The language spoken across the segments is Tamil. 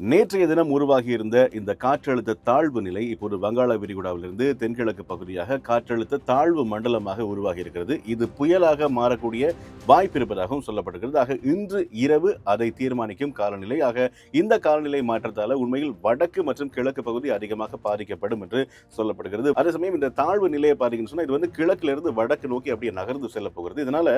நேற்றைய தினம் உருவாகியிருந்த இந்த காற்றழுத்த தாழ்வு நிலை இப்போது வங்காள விரிகுடாவிலிருந்து தென்கிழக்கு பகுதியாக காற்றழுத்த தாழ்வு மண்டலமாக உருவாகி இருக்கிறது இது புயலாக மாறக்கூடிய வாய்ப்பு இருப்பதாகவும் சொல்லப்படுகிறது. ஆக இன்று இரவு அதை தீர்மானிக்கும் காலநிலை. ஆக இந்த காலநிலை மாற்றத்தால் உண்மையில் வடக்கு மற்றும் கிழக்கு பகுதி அதிகமாக பாதிக்கப்படும் என்று சொல்லப்படுகிறது. அதே சமயம் இந்த தாழ்வு நிலையை பாத்தீங்கன்னு சொன்னால் இது வந்து கிழக்கிலிருந்து வடக்கு நோக்கி அப்படியே நகர்ந்து செல்ல போகிறது. இதனால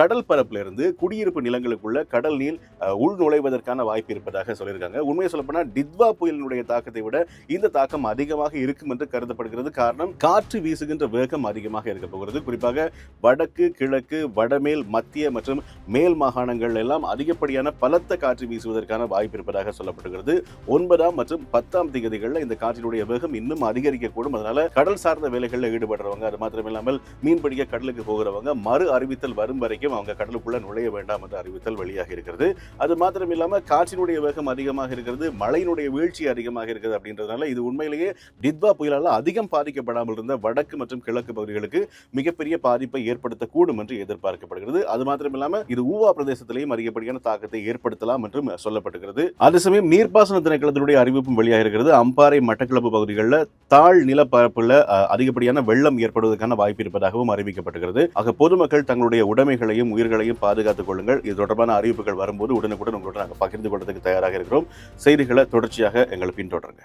கடல் பரப்பிலிருந்து குடியிருப்பு நிலங்களுக்குள்ள கடல் நீர் உள் நுழைவதற்கான வாய்ப்பு இருப்பதாக சொல்லியிருக்காங்க. உண்மையை சொல்லப்போனால் டித்வா புயலினுடைய தாக்கத்தை விட இந்த தாக்கம் அதிகமாக இருக்கும் என்று கருதப்படுகிறது. காரணம் காற்று வீசுகின்ற வேகம் அதிகமாக இருக்க போகிறது. குறிப்பாக வடக்கு கிழக்கு வடமேல் மத்திய மற்றும் மேல் மாகாணங்கள் எல்லாம் அதிகப்படியான பலத்த காற்று வீசுவதற்கான வாய்ப்பு இருப்பதாக சொல்லப்படுகிறது ஒன்பதாம் மற்றும் பத்தாம் திகதிகளில் இந்த காற்றினுடைய வேகம் இன்னும் அதிகரிக்கக்கூடும். அதனால கடல் சார்ந்த வேலைகளில் ஈடுபடுறவங்க அது மாத்திரமில்லாமல் மீன்பிடிக்க மீன் பிடிக்க கடலுக்கு போகிறவங்க மறு அறிவித்தல் வரும் வரைக்கும் அவங்க கடலுக்குள்ள நுழைய வேண்டாம் என்ற அறிவித்தல் வெளியாக இருக்கிறது. அது மாத்திரமில்லாமல் காற்றினுடைய வேகம் அதிகமாக இருக்கிறது மழையினுடைய வீழ்ச்சி அதிகமாக இருக்கிறது அப்படின்றதுனால இது உண்மையிலேயே டித்வா புயலால் அதிகம் பாதிக்கப்படாமல் இருந்த வடக்கு மற்றும் கிழக்கு பகுதிகளுக்கு மிகப்பெரிய பாதிப்பை ஏற்படுத்தக்கூடும் என்று எதிர்பார்க்கப்படுகிறது. வருது. அது மாத்திரம் இல்லாம இது ஊவா பிரதேசத்திலேயும் அதிகப்படியான தாக்கத்தை ஏற்படுத்தலாம் என்றும் சொல்லப்படுகிறது அதே சமயம் நீர்ப்பாசன திணைக்களத்தினுடைய அறிவிப்பும் வெளியாகிறது அம்பாறை மட்டக்களப்பு பகுதிகளில் தாழ் நிலப்பரப்புல அதிகப்படியான வெள்ளம் ஏற்படுவதற்கான வாய்ப்பு இருப்பதாகவும் அறிவிக்கப்பட்டிருக்கிறது. ஆக பொதுமக்கள் தங்களுடைய உடைமைகளையும் உயிர்களையும் பாதுகாத்துக் கொள்ளுங்கள். இது தொடர்பான அறிவிப்புகள் வரும்போது உடனுக்குடன் உங்களோட நாங்கள் பகிர்ந்து கொள்வதற்கு தயாராக இருக்கிறோம். செய்திகளை தொடர்ச்சியாக எங்களை பின்தொடருங்க.